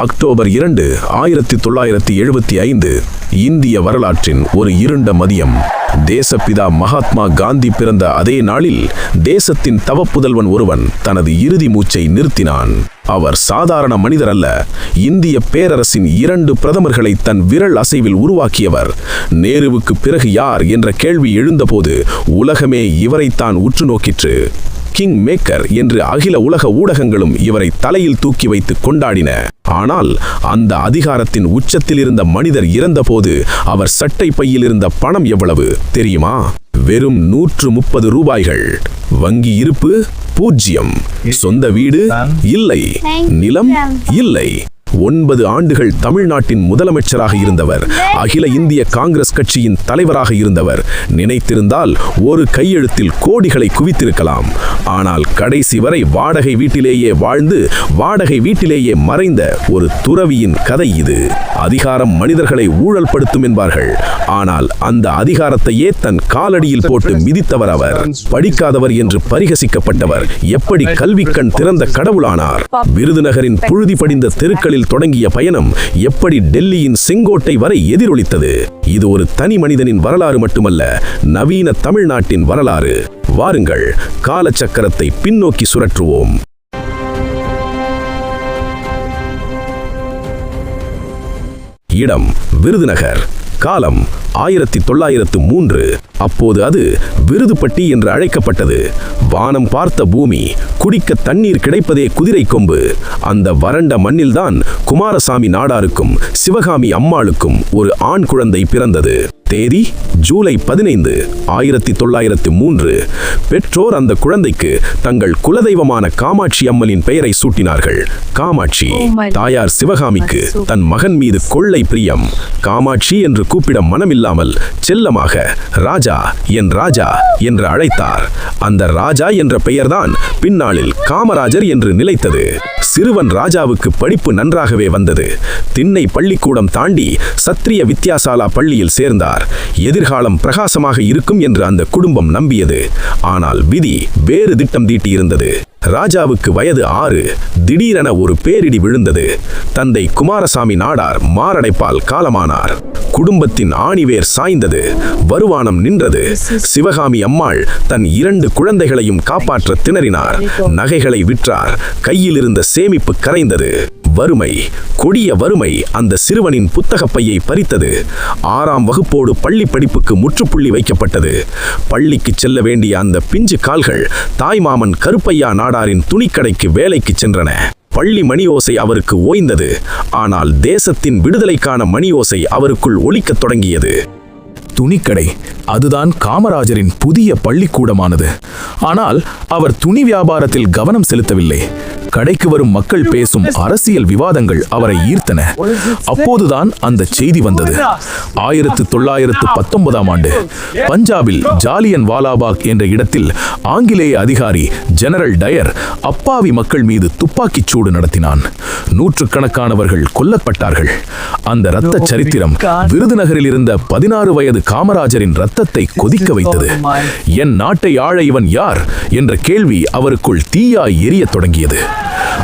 October இரண்டு ஆயிரத்தி தொள்ளாயிரத்தி எழுபத்தி ஐந்து இந்திய வரலாற்றின் ஒரு இருண்ட மதியம். தேசப்பிதா மகாத்மா காந்தி பிறந்த அதே நாளில் தேசத்தின் தவப்புதல்வன் ஒருவன் தனது இறுதி மூச்சை நிறுத்தினான். அவர் சாதாரண மனிதர் அல்ல இந்திய பேரரசின் இரண்டு பிரதமர்களை தன் விரல் அசைவில் உருவாக்கியவர். நேருவுக்கு பிறகு யார் என்ற கேள்வி எழுந்தபோது உலகமே இவரைத்தான் உற்று நோக்கிற்று. கிங் மேக்கர் என்று அகில உலக ஊடகங்களும் இவரை தலையில் தூக்கி வைத்து கொண்டாடின. ஆனால் அந்த அதிகாரத்தின் உச்சத்தில் இருந்த மனிதர் இறந்தபோது அவர் சட்டை பையில் இருந்த பணம் எவ்வளவு தெரியுமா? வெறும் நூற்று முப்பது ரூபாய்கள். வங்கி இருப்பு பூஜ்ஜியம். சொந்த வீடு இல்லை. நிலம் இல்லை. ஒன்பது ஆண்டுகள் தமிழ்நாட்டின் முதலமைச்சராக இருந்தவர். அகில இந்திய காங்கிரஸ் கட்சியின் தலைவராக இருந்தவர். நினைத்திருந்தால் ஒரு கையெழுத்தில் கோடிகளை குவித்திருக்கலாம். ஆனால் கடைசி வரை வாடகை வீட்டிலேயே வாழ்ந்து வாடகை வீட்டிலேயே மறைந்த ஒரு துறவியின் கதை இது. அதிகாரம் மனிதர்களை ஊழல் படுத்தும் என்பார்கள். ஆனால் அந்த அதிகாரத்தையே தன் காலடியில் போட்டு மிதித்தவர் அவர். படிக்காதவர் என்று பரிகசிக்கப்பட்டவர். எப்படி கல்வி கண் திறந்த கடவுளானார். விருதுநகரின் புழுதி படிந்த தெருக்களில் தொடங்கிய பயணம் எப்படி டெல்லியின் செங்கோட்டை வரை எதிரொலித்தது? இது ஒரு தனி மனிதனின் வரலாறு மட்டுமல்ல நவீன தமிழ்நாட்டின் வரலாறு. வாருங்கள் காலச்சக்கரத்தை பின்னோக்கி சுழற்றுவோம். இடம் விருதுநகர். காலம் ஆயிரத்தி தொள்ளாயிரத்து மூன்று. அப்போது அது விருதுப்பட்டி என்று அழைக்கப்பட்டது. வானம் பார்த்த பூமி குடிக்க தண்ணீர் கிடைப்பதே குதிரை கொம்பு. அந்த வறண்ட மண்ணில்தான் குமாரசாமி நாடாருக்கும் சிவகாமி அம்மாளுக்கும் ஒரு ஆண் குழந்தை பிறந்தது. தேதி ஜூலை பதினைந்து ஆயிரத்தி தொள்ளாயிரத்து மூன்று. பெற்றோர் அந்த குழந்தைக்கு தங்கள் குலதெய்வமான காமாட்சி அம்மனின் பெயரை சூட்டினார்கள். காமாட்சி தாயார் சிவகாமிக்கு தன் மகன் மீது கொள்ளை பிரியம். காமாட்சி என்று கூப்பிட மனமில்லாமல் செல்லமாக ராஜா என் ராஜா என்று அழைத்தார். அந்த ராஜா என்ற பெயர்தான் பின்னாளில் காமராஜர் என்று நிலைத்தது. சிறுவன் ராஜாவுக்கு படிப்பு நன்றாகவே வந்தது. திண்ணை பள்ளிக்கூடம் தாண்டி சத்திரிய வித்யாசாலா பள்ளியில் சேர்ந்தார். எதிர்காலம் பிரகாசமாக இருக்கும் என்று அந்த குடும்பம் நம்பியது. ஆனால் விதி வேறு திட்டம் தீட்டியிருந்தது. ராஜாவுக்கு வயது ஆறு திடீரென ஒரு பேரிடி விழுந்தது. தந்தை குமாரசாமி நாடார் மாரடைப்பால் காலமானார். குடும்பத்தின் ஆணிவேர் சாய்ந்தது. வருமானம் நின்றது. சிவகாமி அம்மாள் தன் இரண்டு குழந்தைகளையும் காப்பாற்ற திணறினார். நகைகளை விற்றார். கையில் இருந்த சேமிப்பு கரைந்தது. வறுமை கொடிய வறுமை அந்த சிறுவனின் புத்தகப்பையை பறித்தது. ஆறாம் வகுப்போடு பள்ளி படிப்புக்கு முற்றுப்புள்ளி வைக்கப்பட்டது. பள்ளிக்கு செல்ல வேண்டிய அந்த பிஞ்சு கால்கள் தாய்மாமன் கருப்பையா நாடாரின் துணிக்கடைக்கு வேலைக்கு சென்றன. பள்ளி மணியோசை அவருக்கு ஓய்ந்தது. ஆனால் தேசத்தின் விடுதலைக்கான மணியோசை அவருக்குள் ஒலிக்கத் தொடங்கியது. துணிக்கடை. அதுதான் காமராஜரின் புதிய பள்ளிக்கூடமானது. ஆனால் அவர் துணி வியாபாரத்தில் கவனம் செலுத்தவில்லை. கடைக்கு வரும் மக்கள் பேசும் அரசியல் விவாதங்கள் அவரை ஈர்த்தன. அப்போதுதான் அந்த செய்தி வந்தது. ஆயிரத்து தொள்ளாயிரத்து பத்தொன்பதாம் ஆண்டு பஞ்சாபில் ஜாலியன் வாலாபாக் என்ற இடத்தில் ஆங்கிலேய அதிகாரி ஜெனரல் டயர் அப்பாவி மக்கள் மீது துப்பாக்கிச் சூடு நடத்தினான். நூற்றுக்கணக்கானவர்கள் கொல்லப்பட்டார்கள். அந்த இரத்த சரித்திரம் விருதுநகரில் இருந்த பதினாறு வயது காமராஜரின் ரத்தத்தை கொதிக்க வைத்தது. என் நாட்டை ஆழ இவன் யார்? என்ற கேள்வி அவருக்குள் தீயாய் எரியத் தொடங்கியது.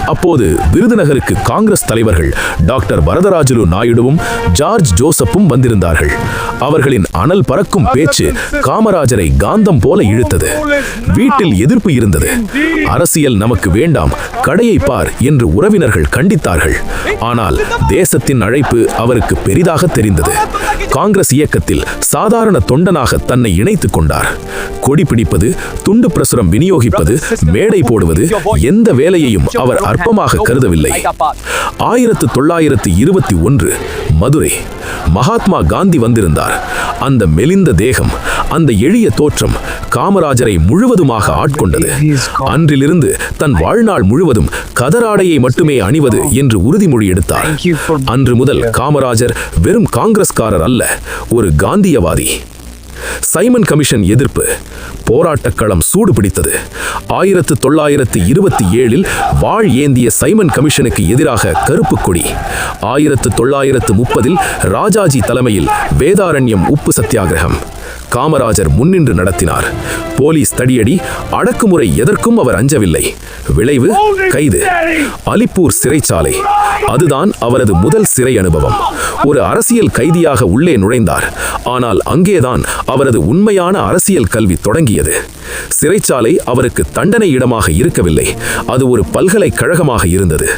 அப்போது விருதுநகருக்கு காங்கிரஸ் தலைவர்கள் டாக்டர் வரதராஜலு நாயுடுவும் ஜார்ஜ் ஜோசப்பும் வந்திருந்தார்கள். அவர்களின் அனல் பறக்கும் பேச்சு காமராஜரை காந்தம் போல இழுத்தது. வீட்டில் எதிர்ப்பு இருந்தது. அரசியல் நமக்கு வேண்டாம் கடையை பார் என்று உறவினர்கள் கண்டித்தார்கள். ஆனால் தேசத்தின் அழைப்பு அவருக்கு பெரிதாக தெரிந்தது. காங்கிரஸ் இயக்கத்தில் சாதாரண தொண்டனாக தன்னை இணைத்துக் கொண்டார். கொடி பிடிப்பது துண்டு பிரசுரம் விநியோகிப்பது மேடை போடுவது எந்த வேலையையும் அவர் அற்பமாக கருதவில்லை. ஆயிரத்து தொள்ளாயிரத்து இருபத்தி ஒன்று மதுரை மகாத்மா காந்தி வந்திருந்தார். அந்த மெலிந்த தேகம் அந்த எளிய தோற்றம் காமராஜரை முழுவதுமாக ஆட்கொண்டது. அன்றிலிருந்து தன் வாழ்நாள் முழுவதும் கதராடையை மட்டுமே அணிவது என்று உறுதிமொழி எடுத்தார். அன்று முதல் காமராஜர் வெறும் காங்கிரஸ்காரர் அல்ல ஒரு காந்தியவாதி. சைமன் கமிஷன் எதிர்ப்பு. போராட்டக்களம் களம் சூடு பிடித்தது ஆயிரத்து தொள்ளாயிரத்து இருபத்தி ஏழில் வாழ் ஏந்திய சைமன் கமிஷனுக்கு எதிராக கருப்பு கொடி. ஆயிரத்து தொள்ளாயிரத்து முப்பதில் ராஜாஜி தலைமையில் வேதாரண்யம் உப்பு சத்தியாகிரகம். காமராஜர் முன்னின்று நடத்தினார். போலீஸ் தடியடி அடக்குமுறை எதற்கும் அவர் அஞ்சவில்லை. விளைவு கைது. அலிப்பூர் சிறைச்சாலை. அதுதான் அவரது முதல் சிறை அனுபவம். ஒரு அரசியல் கைதியாக உள்ளே நுழைந்தார். ஆனால் அங்கேதான் அவரது உண்மையான அரசியல் கல்வி தொடங்கியது. சிறைச்சாலை அவருக்கு தண்டனை இடமாக இருக்கவில்லை. அது ஒரு பல்கலைக்கழகமாக இருந்தது.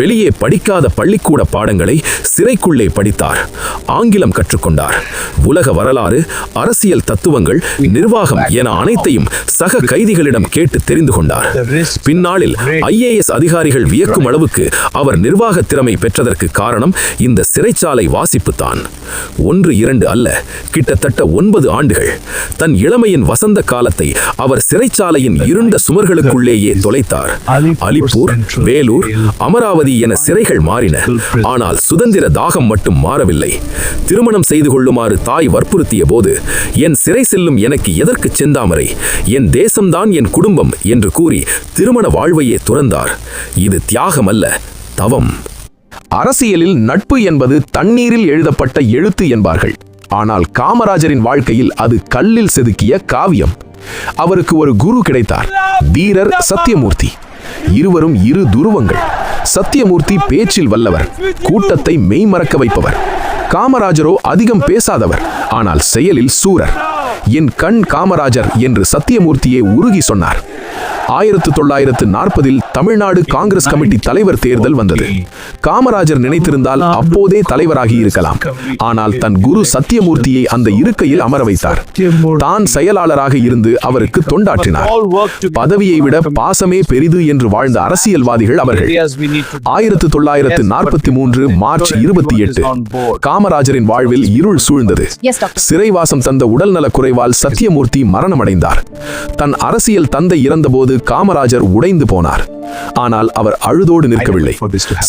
வெளியே படிக்காத பள்ளிக்கூட பாடங்களை சிறைக்குள்ளே படித்தார். ஆங்கிலம் கற்றுக்கொண்டார். உலக வரலாறு அரசியல் தத்துவங்கள் நிர்வாகம் என அனைத்தையும் சக கைதிகளிடம் கேட்டு தெரிந்து கொண்டார். பின்னாளில் ஐஏஎஸ் அதிகாரிகள் வியக்கும் அளவுக்கு அவர் நிர்வாக திறமை பெற்றதற்கு காரணம் இந்த சிறைச்சாலை வாசிப்புத்தான். ஒன்று இரண்டு அல்ல கிட்டத்தட்ட ஒன்பது ஆண்டுகள். தன் இளமையின் வசந்த காலத்தை அவர் சிறைச்சாலையின் இருண்ட சுமர்களுக்குள்ளேயே தொலைத்தார். அலிப்பூர் வேலூர் அமராவதி என சிறைகள் மாறின. ஆனால் சுதந்திர தாகம் மட்டும் மாறவில்லை. திருமணம் செய்து கொள்ளுமாறு தாய் வற்புறுத்திய போது என் சிறை செல்லும் எனக்கு எதற்கு செந்தாமரை? என் தேசம்தான் என் குடும்பம் என்று கூறி திருமண வாழ்வையே துறந்தார். இது தியாகம் அல்ல தவம். அரசியலில் நட்பு என்பது தண்ணீரில் எழுதப்பட்ட எழுத்து என்பார்கள். ஆனால் காமராஜரின் வாழ்க்கையில் அது கல்லில் செதுக்கிய காவியம். அவருக்கு ஒரு குரு கிடைத்தார் தீரர் சத்தியமூர்த்தி. இருவரும் இரு துருவங்கள். சத்தியமூர்த்தி பேச்சில் வல்லவர் கூட்டத்தை மெய்மறக்க வைப்பவர். காமராஜரோ அதிகம் பேசாதவர் ஆனால் செயலில் சூரர். என் கண் காமராஜர் என்று சத்தியமூர்த்தியே உருகி சொன்னார். ஆயிரத்து தொள்ளாயிரத்து நாற்பதில் தமிழ்நாடு காங்கிரஸ் கமிட்டி தலைவர் தேர்தல் வந்தது. காமராஜர் நினைத்திருந்தால் அப்போதே தலைவராகி இருக்கலாம். ஆனால் தன் குரு சத்தியமூர்த்தியை அந்த இருக்கையில் அமர வைத்தார். தான் செயலாளராக இருந்து அவருக்கு தொண்டாற்றினார். பதவியை விட பாசமே பெரிது என்று வாழ்ந்த அரசியல்வாதிகள் அவர்கள். ஆயிரத்து தொள்ளாயிரத்து நாற்பத்தி மூன்று மார்ச் இருபத்தி எட்டு காமராஜரின் வாழ்வில் இருள் சூழ்ந்தது. சிறைவாசம் தந்த உடல்நலக் குறைவால் சத்தியமூர்த்தி மரணமடைந்தார். தன் அரசியல் தந்தை இறந்தபோது காமராஜர் உடைந்து போனார். ஆனால் அவர் அழுதோடு நிற்கவில்லை.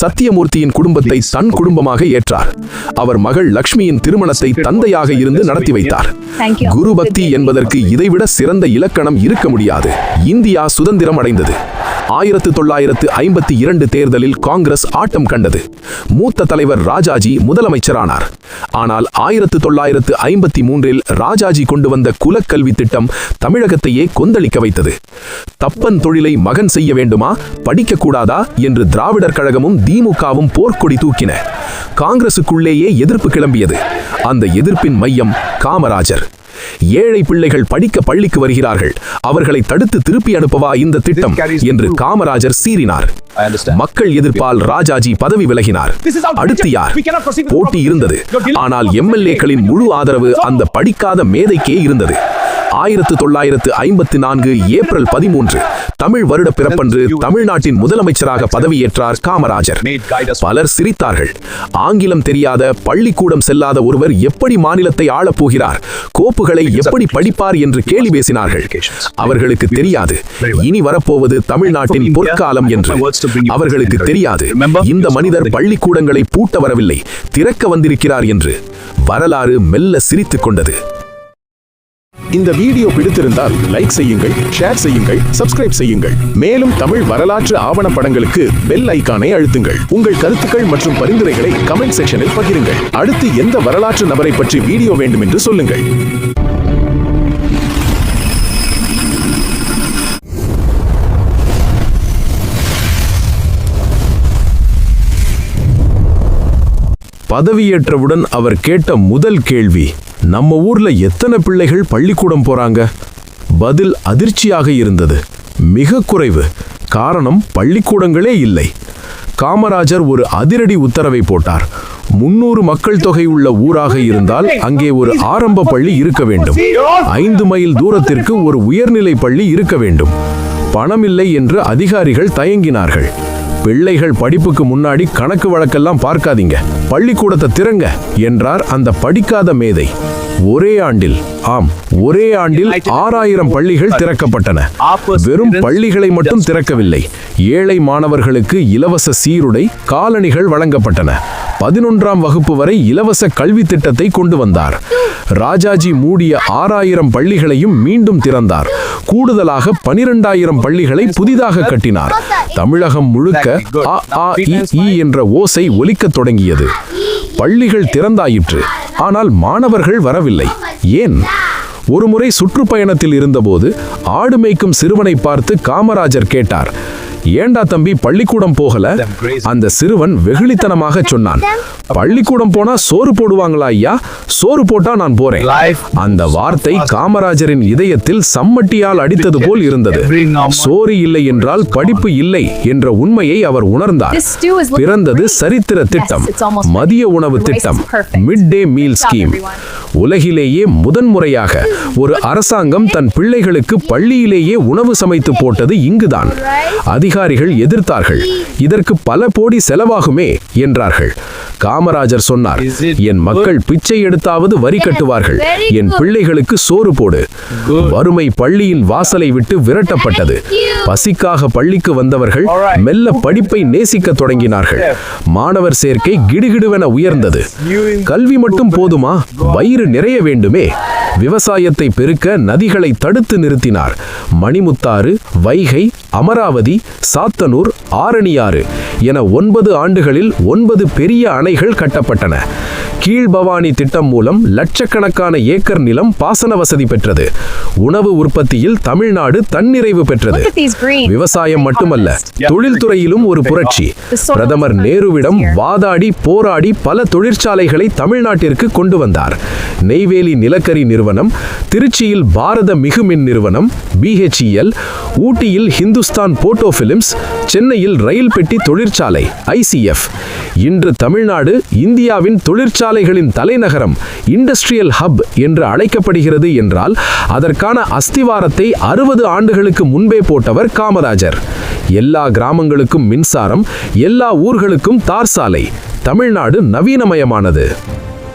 சத்தியமூர்த்தியின் குடும்பத்தை தன் குடும்பமாக ஏற்றார். அவர் மகள் லக்ஷ்மியின் திருமணத்தை தந்தையாக இருந்து நடத்தி வைத்தார். குரு பக்தி என்பதற்கு இதைவிட சிறந்த இலக்கணம் இருக்க முடியாது. இந்தியா சுதந்திரம் அடைந்தது. ஆயிரத்து தொள்ளாயிரத்து ஐம்பத்தி இரண்டு தேர்தலில் காங்கிரஸ் ஆட்டம் கண்டது. மூத்த தலைவர் ராஜாஜி முதலமைச்சரானார். ஆனால் ஆயிரத்து தொள்ளாயிரத்து ஐம்பத்தி மூன்றில் ராஜாஜி கொண்டு வந்த குலக்கல்வி திட்டம் தமிழகத்தையே கொந்தளிக்க வைத்தது. தப்பன் தொழிலை மகன் செய்ய வேண்டுமா படிக்கக்கூடாதா என்று திராவிடர் கழகமும் திமுகவும் போர்க்கொடி தூக்கின. காங்கிரசுக்குள்ளேயே எதிர்ப்பு கிளம்பியது. அந்த எதிர்ப்பின் மையம் காமராஜர். ஏழை பிள்ளைகள் படிக்க பள்ளிக்கு வருகிறார்கள். அவர்களை தடுத்து திருப்பி அனுப்பவா இந்த திட்டம் என்று காமராஜர் சீறினார். மக்கள் எதிர்ப்பால் ராஜாஜி பதவி விலகினார். அடுத்து யார்? போட்டி இருந்தது. ஆனால் எம்எல்ஏக்களின் முழு ஆதரவு அந்த படிக்காத மேதைக்கே இருந்தது. ஆயிரத்து தொள்ளாயிரத்து ஐம்பத்தி நான்கு ஏப்ரல் பதிமூன்று தமிழ் வருட பிறப்பன்று தமிழ்நாட்டின் முதலமைச்சராக பதவியேற்றார் காமராஜர். பலர் சிரித்தார்கள். ஆங்கிலம் தெரியாத பள்ளிக்கூடம் செல்லாத ஒருவர் எப்படி மாநிலத்தை ஆளப் போகிறார் கோப்புகளை எப்படி படிப்பார் என்று கேலி பேசினார்கள். அவர்களுக்கு தெரியாது. இனி வரப்போவது தமிழ்நாட்டின் பொற்காலம் என்று. அவர்களுக்கு தெரியாது. இந்த மனிதர் பள்ளிக்கூடங்களை பூட்ட வரவில்லை. திறக்க வந்திருக்கிறார் என்று. வரலாறு மெல்ல சிரித்துக் கொண்டது. இந்த வீடியோ பிடித்திருந்தால் லைக் செய்யுங்கள் ஷேர் செய்யுங்கள் சப்ஸ்கிரைப் செய்யுங்கள். மேலும் தமிழ் வரலாற்று ஆவணப்படங்களுக்கு பெல் ஐக்கானை அழுத்துங்கள். உங்கள் கருத்துக்கள் மற்றும் பரிந்துரைகளை கமெண்ட் செக்ஷனில் பகிருங்கள். அடுத்து எந்த வரலாற்று நபரை பற்றி வீடியோ வேண்டும் என்று சொல்லுங்கள். பதவியேற்றவுடன் அவர் கேட்ட முதல் கேள்வி நம்ம ஊர்ல எத்தனை பிள்ளைகள் பள்ளிக்கூடம் போறாங்க? பதில் அதிர்ச்சியாக இருந்தது. மிக குறைவு. காரணம் பள்ளிக்கூடங்களே இல்லை. காமராஜர் ஒரு அதிரடி உத்தரவை போட்டார். முன்னூறு மக்கள் தொகை உள்ள ஊராக இருந்தால் அங்கே ஒரு ஆரம்ப பள்ளி இருக்க வேண்டும். ஐந்து மைல் தூரத்திற்கு ஒரு உயர்நிலை பள்ளி இருக்க வேண்டும். பணமில்லை என்று அதிகாரிகள் தயங்கினார்கள். பிள்ளைகள் படிப்புக்கு முன்னாடி கணக்கு வழக்கெல்லாம் பார்க்காதீங்க. பள்ளிக்கூடத்தை திறங்க என்றார் அந்த படிக்காத மேதை. ஒரே ஆண்டில் ஆம் ஒரே ஆண்டில் ஆறாயிரம் பள்ளிகள் திறக்கப்பட்டன. வெறும் பள்ளிகளை மட்டும் திறக்கவில்லை. ஏழை மாணவர்களுக்கு இலவச சீருடை காலணிகள் வழங்கப்பட்டன. பதினொன்றாம் வகுப்பு வரை இலவச கல்வி திட்டத்தை கொண்டு வந்தார். ராஜாஜி மூடிய ஆறாயிரம் பள்ளிகளையும் மீண்டும் திறந்தார். கூடுதலாக பனிரெண்டாயிரம் பள்ளிகளை புதிதாக கட்டினார். தமிழகம் முழுக்க அ ஆ இ என்ற ஓசை ஒலிக்கத் தொடங்கியது. பள்ளிகள் திறந்தாயிற்று. ஆனால் மாணவர்கள் வரவில்லை. ஏன்? ஒருமுறை சுற்றுப்பயணத்தில் இருந்தபோது ஆடு மேய்க்கும் சிறுவனை பார்த்து காமராஜர் கேட்டார் ஏண்டா தம்பி பள்ளிக்கூடம் போகல? அந்த சிறுவன் வெகுளித்தனமாக சொன்னான். பள்ளிக்கூடம் போனா சோறு போடுவாங்களா ஐயா? சோறு போட்டா நான் போறேன். அந்த வார்த்தை காமராஜரின் இதயத்தில் சம்மட்டியால் அடித்தது போல் இருந்தது. சோறு இல்லை என்றால் படிப்பு இல்லை என்ற உண்மையை அவர் உணர்ந்தார். பிறந்தது. சரித்திர திட்டம். மதிய உணவு திட்டம். Mid day meal scheme. உலகிலேயே முதன்முறையாக ஒரு அரசாங்கம் தன் பிள்ளைகளுக்கு பள்ளியிலேயே உணவு சமைத்து போட்டது இங்குதான். அதிகாரிகள் எதிர்த்தார்கள். இதற்கு பல கோடி செலவாகுமே என்றார்கள். காமராஜர் சொன்னார் என் மக்கள் பிச்சை எடுத்தாவது வரி கட்டுவார்கள். என் பிள்ளைகளுக்கு சோறு போடு. வறுமை பள்ளியின் வாசலை விட்டு விரட்டப்பட்டது. பசிக்காக பள்ளிக்கு வந்தவர்கள் மெல்ல படிப்பை நேசிக்க தொடங்கினார்கள். மாணவர் சேர்க்கை கிடுகிடுவென உயர்ந்தது. கல்வி மட்டும் போதுமா? வயிறு நிறைய வேண்டுமே. விவசாயத்தை பெருக்க நதிகளை தடுத்து நிறுத்தினார். மணிமுத்தாறு வைகை அமராவதி சாத்தனூர் ஆரணியாறு என ஒன்பது ஆண்டுகளில் ஒன்பது பெரிய அணைகள் கட்டப்பட்டன. கீழ்பவானி திட்டம் மூலம் லட்சக்கணக்கான ஏக்கர் நிலம் பாசன வசதி பெற்றது. உணவு உற்பத்தியில் தமிழ்நாடு தன்னிறைவு பெற்றது. விவசாயம் மட்டுமல்ல தொழில்துறையிலும் ஒரு புரட்சி. பிரதமர் நேருவிடம் வாதாடி போராடி பல தொழிற்சாலைகளை தமிழ்நாட்டிற்கு கொண்டு வந்தார். நெய்வேலி நிலக்கரி நிறுவனம் திருச்சியில் பாரத மிகுமின் நிறுவனம் பிஹெச்இஎல் ஊட்டியில் ஹிந்துஸ்தான் போட்டோ பிலிம்ஸ் சென்னையில் ரயில் பெட்டி தொழிற்சாலை ஐசிஎஃப் இன்று தமிழ்நாடு இந்தியாவின் தொழிற்சாலைகளின் தலைநகரம் இண்டஸ்ட்ரியல் ஹப் என்று அழைக்கப்படுகிறது என்றால் அதற்கான அஸ்திவாரத்தை அறுபது ஆண்டுகளுக்கு முன்பே போட்டவர் காமராஜர். எல்லா கிராமங்களுக்கும் மின்சாரம் எல்லா ஊர்களுக்கும் தார் சாலை. தமிழ்நாடு நவீனமயமானது.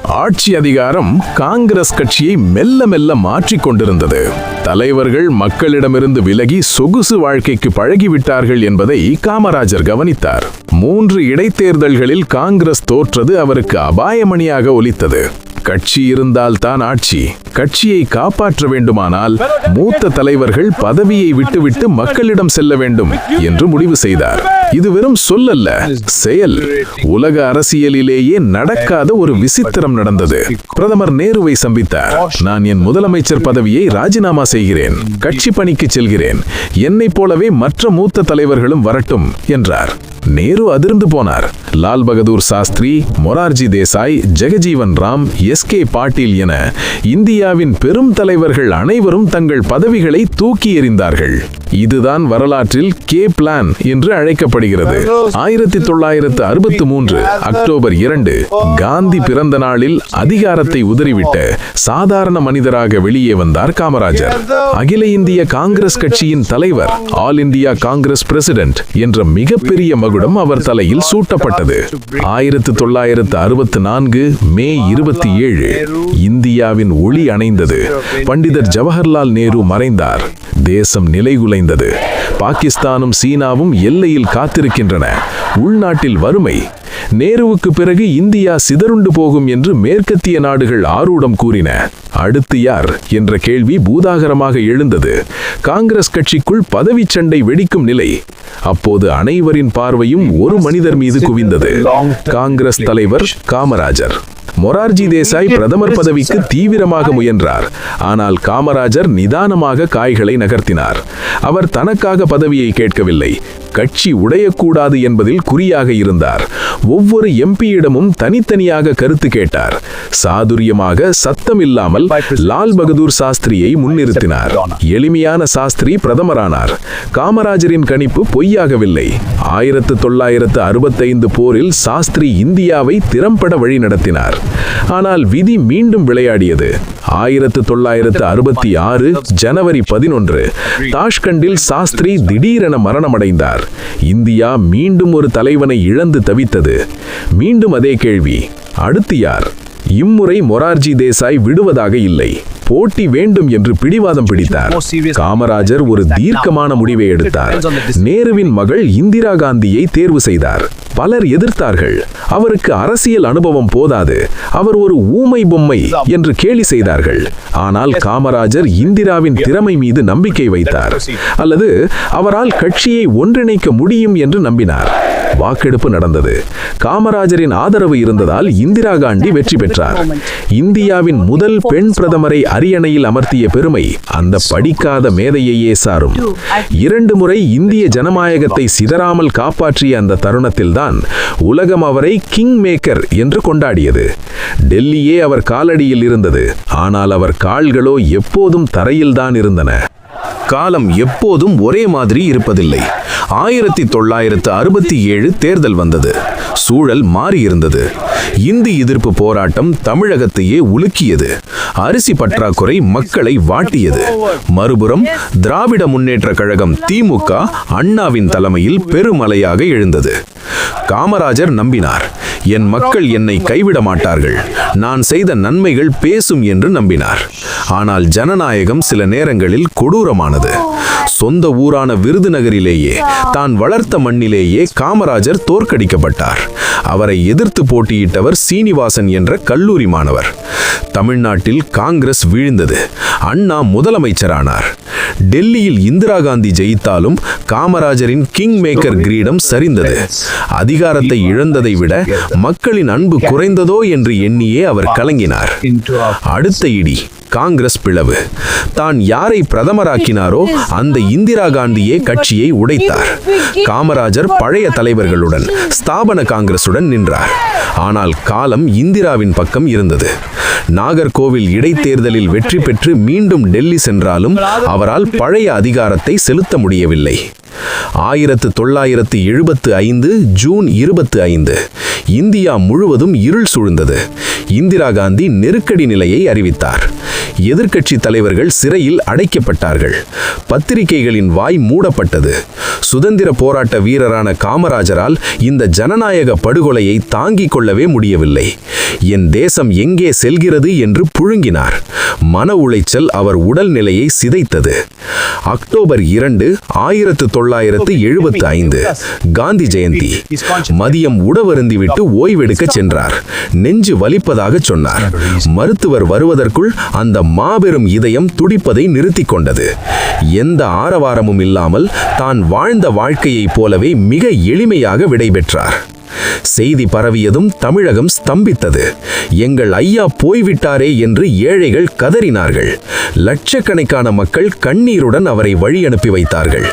ஆட்சி அதிகாரம் காங்கிரஸ் கட்சியை மெல்ல மெல்ல மாற்றிக் கொண்டிருந்தது. தலைவர்கள் மக்களிடமிருந்து விலகி சொகுசு வாழ்க்கைக்கு பழகிவிட்டார்கள் என்பதை காமராஜர் கவனித்தார். மூன்று இடைத்தேர்தல்களில் காங்கிரஸ் தோற்றது அவருக்கு அபாயமணியாக ஒலித்தது. கட்சி இருந்தால் தான் ஆட்சி. கட்சியை காப்பாற்ற வேண்டுமானால் மூத்த தலைவர்கள் பதவியை விட்டுவிட்டு மக்களிடம் செல்ல வேண்டும் என்று முடிவு செய்தார். இது வெறும் சொல்லல்ல செயல். உலக அரசியலிலேயே நடக்காத ஒரு விசித்திரம் நடந்தது. பிரதமர் நேருவை சந்தித்தார். நான் என் முதலமைச்சர் பதவியை ராஜினாமா செய்கிறேன். கட்சி பணிக்கு செல்கிறேன். என்னைப் போலவே மற்ற மூத்த தலைவர்களும் வரட்டும் என்றார். நேரு அதிர்ந்து போனார். லால் பகதூர் சாஸ்திரி மொரார்ஜி தேசாய் ஜெகஜீவன் ராம் எஸ். கே பாட்டீல் என இந்தியாவின் பெரும் தலைவர்கள் அனைவரும் தங்கள் பதவிகளை தூக்கி எறிந்தார்கள். இதுதான் வரலாற்றில் கே பிளான் என்று அழைக்கப்படுகிறது. ஆயிரத்தி தொள்ளாயிரத்து அறுபத்தி மூன்று அக்டோபர் இரண்டு காந்தி பிறந்த நாளில் அதிகாரத்தை உதறிவிட்டு சாதாரண மனிதராக வெளியே வந்தார் காமராஜர். அகில இந்திய காங்கிரஸ் கட்சியின் தலைவர் ஆல் இந்தியா காங்கிரஸ் பிரசிடென்ட் என்ற மிகப்பெரிய மகுடம் அவர் தலையில் சூட்டப்பட்டது. ஆயிரத்தி தொள்ளாயிரத்து அறுபத்தி நான்கு மே இருபத்தி ஏழு இந்தியாவின் ஒளி அணைந்தது. பண்டிதர் ஜவஹர்லால் நேரு மறைந்தார். தேசம் நிலைகுலை நிலைகுலைந்தது பாகிஸ்தானும் சீனாவும் எல்லையில் காத்திருக்கின்றன. உள்நாட்டில் வறுமை. நேருவுக்கு பிறகு இந்தியா சிதறுண்டு போகும் என்று மேற்கத்திய நாடுகள் ஆரூடம் கூறின. அடுத்து யார்? என்ற கேள்வி பூதாகரமாக எழுந்தது. காங்கிரஸ் கட்சிக்குள் பதவி சண்டை வெடிக்கும் நிலை. அப்போது அனைவரின் பார்வையும் ஒரு மனிதர் மீது குவிந்தது. காங்கிரஸ் தலைவர் காமராஜர். மொரார்ஜி தேசாய் பிரதமர் பதவிக்கு தீவிரமாக முயன்றார். ஆனால் காமராஜர் நிதானமாக காய்களை நகர்த்தினார். அவர் தனக்காக பதவியை கேட்கவில்லை. கட்சி உடையக்கூடாது என்பதில் குறியாக இருந்தார். ஒவ்வொரு எம்பியிடமும் தனித்தனியாக கருத்து கேட்டார். சாதுரியமாக சத்தமில்லாமல் லால் பகதூர் சாஸ்திரியை முன்னிறுத்தினார். எளிமையான சாஸ்திரி பிரதமரானார். காமராஜரின் கணிப்பு பொய்யாகவில்லை. ஆயிரத்து தொள்ளாயிரத்து அறுபத்தைந்து போரில் சாஸ்திரி இந்தியாவை திறம்பட வழிநடத்தினார். ஆனால் விதி மீண்டும் விளையாடியது. ஆயிரத்து தொள்ளாயிரத்து அறுபத்தி ஆறு ஜனவரி பதினொன்று தாஷ்கண்டில் சாஸ்திரி திடீரென மரணமடைந்தார். இந்தியா மீண்டும் ஒரு தலைவனை இழந்து தவித்தது. மீண்டும் அதே கேள்வி அடுத்து யார்? இம்முறை மொரார்ஜி தேசாய் விடுவதாக இல்லை. போட்டி வேண்டும் என்று பிடிவாதம் பிடித்தார். காமராஜர் ஒரு தீர்க்கமான முடிவை எடுத்தார். நேருவின் மகள் இந்திரா காந்தியை தேர்வு செய்தார். பலர் எதிர்த்தார்கள். அவருக்கு அரசியல் அனுபவம் போதாது. அவர் ஒரு ஊமை பொம்மை என்று கேலி செய்தார்கள். ஆனால் காமராஜர் இந்திராவின் திறமை மீது நம்பிக்கை வைத்தார். அல்லது அவரால் கட்சியை ஒன்றிணைக்க முடியும் என்று நம்பினார். வாக்கெடுப்பு நடந்தது. காமராஜரின் ஆதரவு இருந்ததால் இந்திரா காந்தி வெற்றி பெற்றார். இந்தியாவின் முதல் பெண் பிரதமரை அரியணையில் அமர்த்திய பெருமை அந்த படிக்காத மேதையையே சாரும். இரண்டு முறை இந்திய ஜனநாயகத்தை சிதறாமல் காப்பாற்றிய அந்த தருணத்தில்தான் உலகம் அவரை கிங் மேக்கர் என்று கொண்டாடியது. டெல்லியே அவர் காலடியில் இருந்தது. ஆனால் அவர் கால்களோ எப்போதும் தரையில்தான் இருந்தன. காலம் எப்போதும் ஒரே மாதிரி இருப்பதில்லை. ஆயிரத்தி தொள்ளாயிரத்து அறுபத்தி ஏழு தேர்தல் வந்தது. சூழல் மாறியிருந்தது. இந்தி எதிர்ப்பு போராட்டம் தமிழகத்தையே உலுக்கியது. அரிசி பற்றாக்குறை மக்களை வாட்டியது. மறுபுறம் திராவிட முன்னேற்ற கழகம் திமுக அண்ணாவின் தலைமையில் பெருமலையாக எழுந்தது. காமராஜர் நம்பினார். என் மக்கள் என்னை கைவிட மாட்டார்கள். நான் செய்த நன்மைகள் பேசும் என்று நம்பினார். ஆனால் ஜனநாயகம் சில நேரங்களில் கொடூரமானது. சொந்த ஊரான விருதுநகரிலேயே தான் வளர்த்த மண்ணிலேயே காமராஜர் தோற்கடிக்கப்பட்டார். அவரை எதிர்த்து போட்டியிட்டவர் சீனிவாசன் என்ற கல்லூரி மாணவர். தமிழ்நாட்டில் காங்கிரஸ் வீழ்ந்தது. அண்ணா முதலமைச்சரானார். டெல்லியில் இந்திரா காந்தி ஜெயித்தாலும் காமராஜரின் கிங் மேக்கர் கிரீடம் சரிந்தது. அதிகாரத்தை இழந்ததை விட மக்களின் அன்பு குறைந்ததோ என்று எண்ணியே அவர் கலங்கினார். அடுத்த இடி காங்கிரஸ் பிளவு. தான் யாரை பிரதமராக்கினாரோ அந்த இந்திரா காந்தியே கட்சியை உடைத்தார். காமராஜர் பழைய தலைவர்களுடன் ஸ்தாபன காங்கிரசுடன் நின்றார். ஆனால் காலம் இந்திராவின் பக்கம் இருந்தது. நாகர்கோவில் இடைத்தேர்தலில் வெற்றி பெற்று மீண்டும் டெல்லி சென்றாலும் அவரால் பழைய அதிகாரத்தை செலுத்த முடியவில்லை. ஆயிரத்து தொள்ளாயிரத்து எழுபத்து ஐந்து ஜூன் இருபத்து ஐந்து. இந்தியா முழுவதும் இருள் சூழ்ந்தது. இந்திரா காந்தி நெருக்கடி நிலையை அறிவித்தார். எதிர்க்கட்சி தலைவர்கள் சிறையில் அடைக்கப்பட்டார்கள். பத்திரிகைகளின் வாய் மூடப்பட்டது. சுதந்திர போராட்ட வீரரான காமராஜரால் இந்த ஜனநாயக படுகொலையை தாங்கிக் கொள்ளவே முடியவில்லை. என் தேசம் எங்கே செல்கிறது என்று புழுங்கினார். மன உளைச்சல் அவர் உடல்நிலையை சிதைத்தது. அக்டோபர் இரண்டு ஆயிரத்து தொள்ளாயிரத்து எழுபத்து ஐந்து. காந்தி ஜெயந்தி. மதியம் உடவருந்திவிட்டு ஓய்வெடுக்க சென்றார். நெஞ்சு வலிப்பதாக சொன்னார். மருத்துவர் வருவதற்குள் அந்த மாபெரும் இதயம் துடிப்பதை நிறுத்திக் கொண்டது எந்த ஆரவாரமும் இல்லாமல் தான் வாழ்ந்த வாழ்க்கையைப் போலவே மிக எளிமையாக விடைபெற்றார். செய்தி பரவியதும் தமிழகம் ஸ்தம்பித்தது. எங்கள் ஐயா போய்விட்டாரே என்று ஏழைகள் கதறினார்கள். லட்சக்கணக்கான மக்கள் கண்ணீருடன் அவரை வழி அனுப்பி வைத்தார்கள்.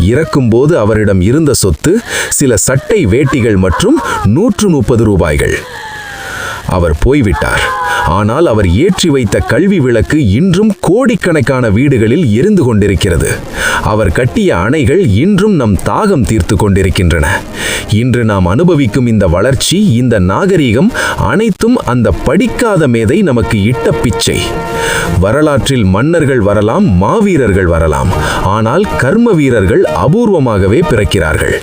இறக்கும்போது அவரிடம் இருந்த சொத்து சில சட்டை வேட்டிகள் மற்றும் நூற்று முப்பது ரூபாய்கள். அவர் போய்விட்டார். ஆனால் அவர் ஏற்றி வைத்த கல்வி விளக்கு இன்றும் கோடிக்கணக்கான வீடுகளில் எரிந்து கொண்டிருக்கிறது. அவர் கட்டிய அணைகள் இன்றும் நம் தாகம் தீர்த்து கொண்டிருக்கின்றன. இன்று நாம் அனுபவிக்கும் இந்த வளர்ச்சி இந்த நாகரீகம் அனைத்தும் அந்த படிக்காத மேதை நமக்கு இட்ட பிச்சை. வரலாற்றில் மன்னர்கள் வரலாம் மாவீரர்கள் வரலாம். ஆனால் கர்ம வீரர்கள் அபூர்வமாகவே பிறக்கிறார்கள்.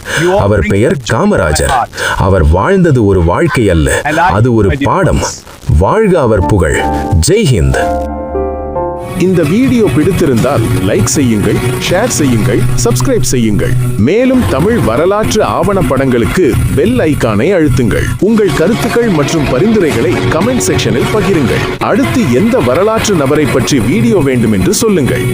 அவர் பெயர் காமராஜர். அவர் வாழ்ந்தது ஒரு வாழ்க்கை அல்ல அது ஒரு பாடம். வாழ்க அவர் புகழ். ஜெய் ஹிந்த். இந்த வீடியோ பிடித்திருந்தால் லைக் செய்யுங்கள் ஷேர் செய்யுங்கள் சப்ஸ்கிரைப் செய்யுங்கள். மேலும் தமிழ் வரலாற்று ஆவணப்படங்களுக்கு பெல் ஐக்கானை அழுத்துங்கள். உங்கள் கருத்துக்கள் மற்றும் பரிந்துரைகளை கமெண்ட் செக்ஷனில் பகிருங்கள். அடுத்து எந்த வரலாற்று நபரை பற்றி வீடியோ வேண்டும் என்று சொல்லுங்கள்.